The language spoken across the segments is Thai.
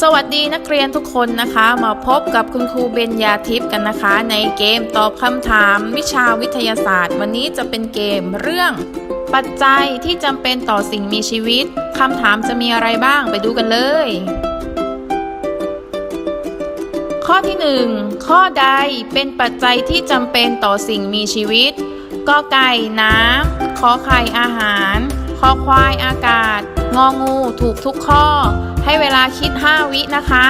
สวัสดีนักเรียนทุกคนนะคะ มาพบกับคุณครูเบญญาทิพย์กันนะคะ ในเกมตอบคำถามวิชาวิทยาศาสตร์ วันนี้จะเป็นเกมเรื่อง ปัจจัยที่จำเป็นต่อสิ่งมีชีวิตคำถามจะมีอะไรบ้างไปดูกันเลย ข้อที่ 1 ข้อใดเป็นปัจจัยที่จำเป็นต่อสิ่งมีชีวิตกอไก่น้ำขอไข่อาหารคอควายอากาศ งองูถูกทุกข้อ ให้เวลาคิด 5 วินะคะ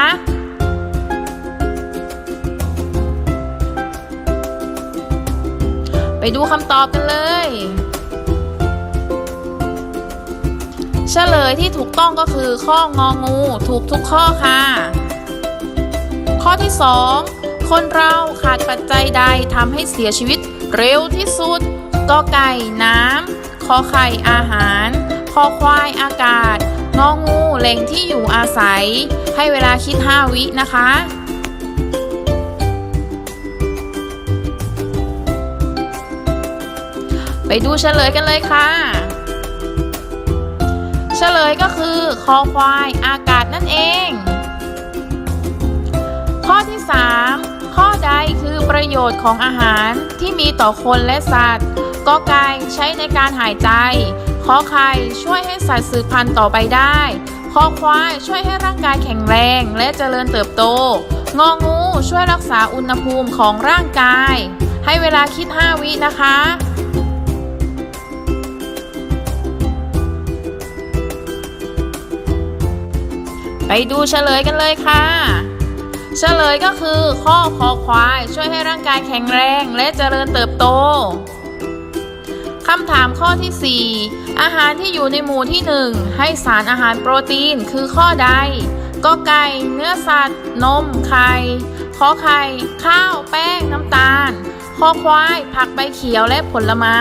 ไปดูคำตอบกันเลย เฉลยที่ถูกต้องก็คือข้ององู ถูกทุกข้อค่ะ ข้อที่ 2 คนเราขาดปัจจัยใดทำให้เสียชีวิตเร็วที่สุดกอไก่น้ำขอไข่อาหาร คอควายอากาศ งองูแหล่งที่อยู่อาศัย ให้เวลาคิด 5 วินะคะไปดูเฉลยกันเลยค่ะ เฉลยก็คือคอควายอากาศนั่นเอง ข้อที่ 3 ข้อใดคือประโยชน์ของอาหารที่มีต่อคนและสัตว์กอไก่ใช้ในการหายใจ ขอไข่ช่วยให้สัตว์สืบพันธุ์ต่อไปได้คอควายช่วยให้ร่างกายแข็งแรงและเจริญเติบโต งองูช่วยรักษาอุณหภูมิของร่างกาย ให้เวลาคิด 5 วินะคะไปดูเฉลยกันเลยค่ะ เฉลยก็คือข้อคอควายช่วยให้ร่างกายแข็งแรงและเจริญเติบโต คำถามข้อที่ 4 อาหารที่อยู่ในหมู่ที่ 1 ให้สารอาหารโปรตีนคือข้อใดก็ไก่ เนื้อสัตว์ นม ไข่ขอไข่ ข้าว แป้ง น้ำตาลคอควาย ผักใบเขียวและผลไม้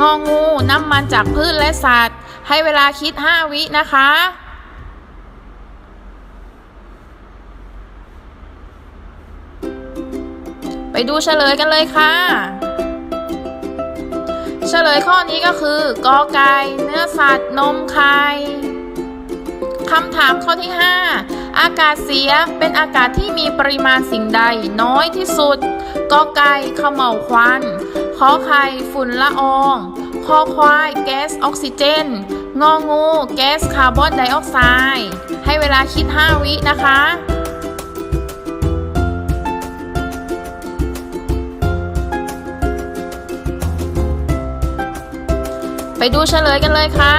งองู น้ำมันจากพืชและสัตว์ ให้เวลาคิด 5 วินะคะไปดูเฉลยกันเลยค่ะ เฉลยข้อนี้ก็คือกอไก่เนื้อสัตว์นมไข่คำถามข้อที่ 5 อากาศเสียเป็นอากาศที่มีปริมาณสิ่งใดน้อยที่สุดกอไก่ขม่าวควันขอไข่ฝุ่นละอองคอควายแก๊สออกซิเจน งองู แก๊สคาร์บอนไดออกไซด์ ให้เวลาคิด 5 วินะคะ ดูเฉลยกันเลยค่ะ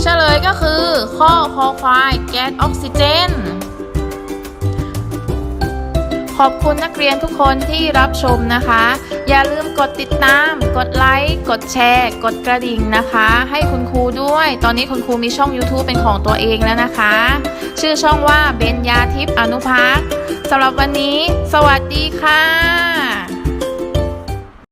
เฉลยก็คือ ข้อคอควายแก๊สออกซิเจน ขอบคุณนักเรียนทุกคนที่รับชมนะคะ อย่าลืมกดติดตาม กดไลค์ กดแชร์ กดกระดิ่งนะคะ ให้คุณครูด้วย ตอนนี้คุณครูมีช่อง YouTube เป็นของตัวเองแล้วนะคะ ชื่อช่องว่าเบญญาทิพย์อนุพักษ์สำหรับวันนี้ สวัสดีค่ะ